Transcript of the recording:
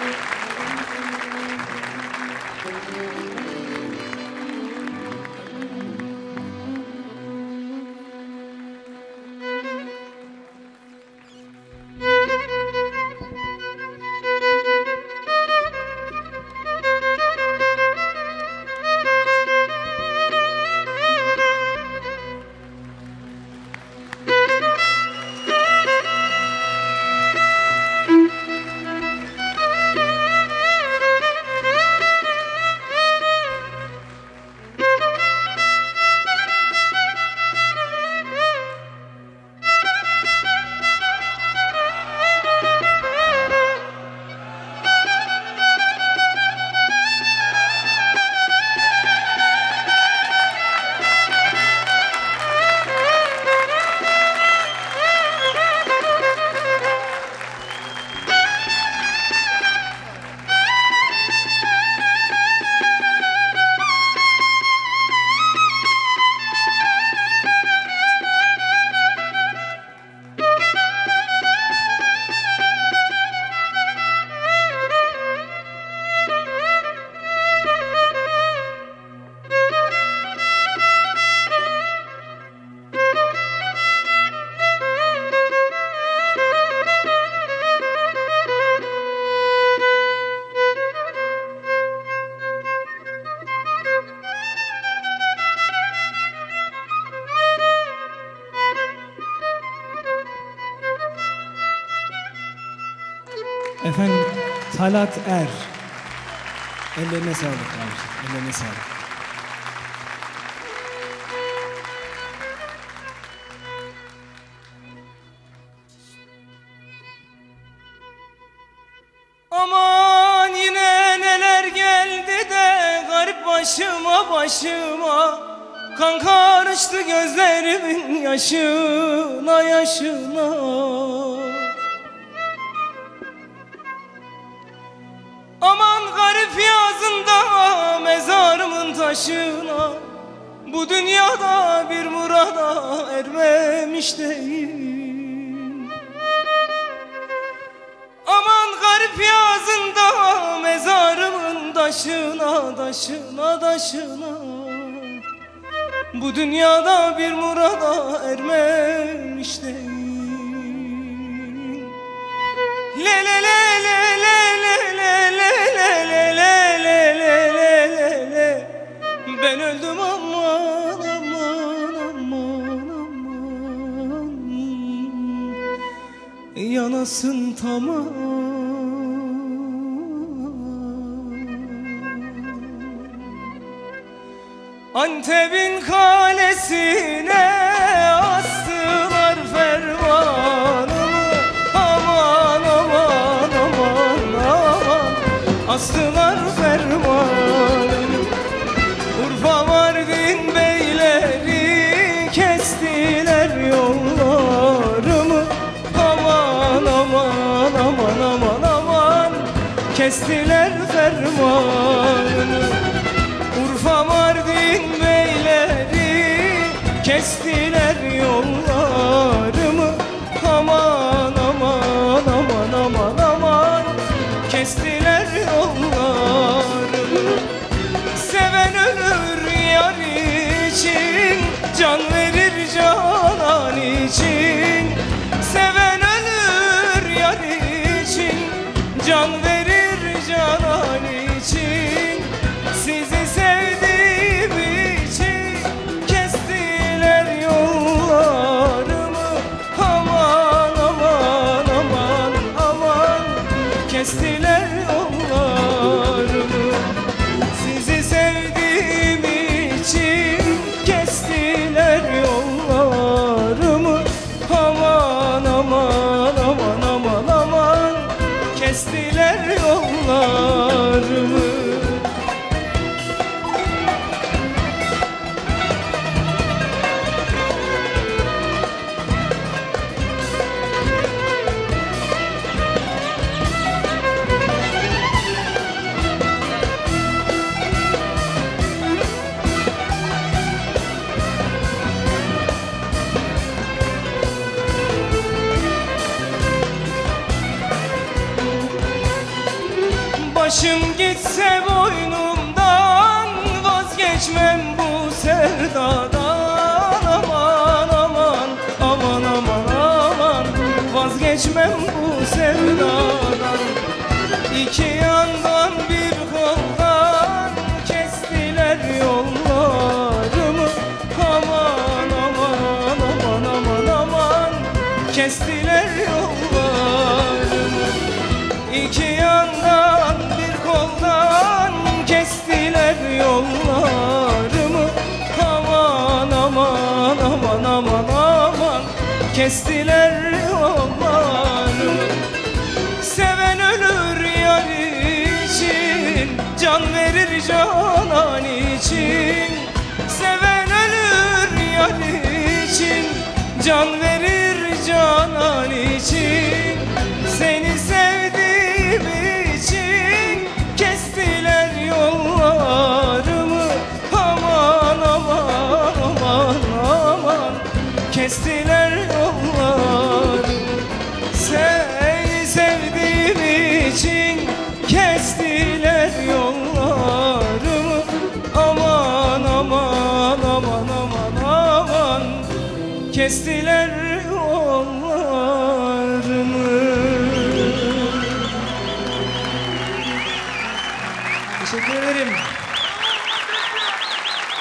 Thank you. Efendim Talat Er. Ellerine sağlık abi. Ellerine sağlık. Aman yine neler geldi de garip başıma başıma Kan karıştı gözlerimin yaşına yaşına taşına Bu dünyada bir murada ermemiş değil Aman garip yazında mezarımın taşına taşına taşına. Bu dünyada bir murada ermemiş Yanasın tamam. Antep'in kalesine astılar fermanımı. Aman aman aman aman. Astılar fermanımı Kestiler fermanımı Urfa Mardin beyleri kestiler yollarımı Başım gitse boynumdan Vazgeçmem bu sevdadan. Aman aman aman aman aman. Vazgeçmem bu sevdadan. İki yollarımı Aman aman aman aman aman kestiler yollarımı. Seven ölür yar için Can verir canan için. Seven ölür yar için Can verir Kestiler yollarımı Teşekkür ederim.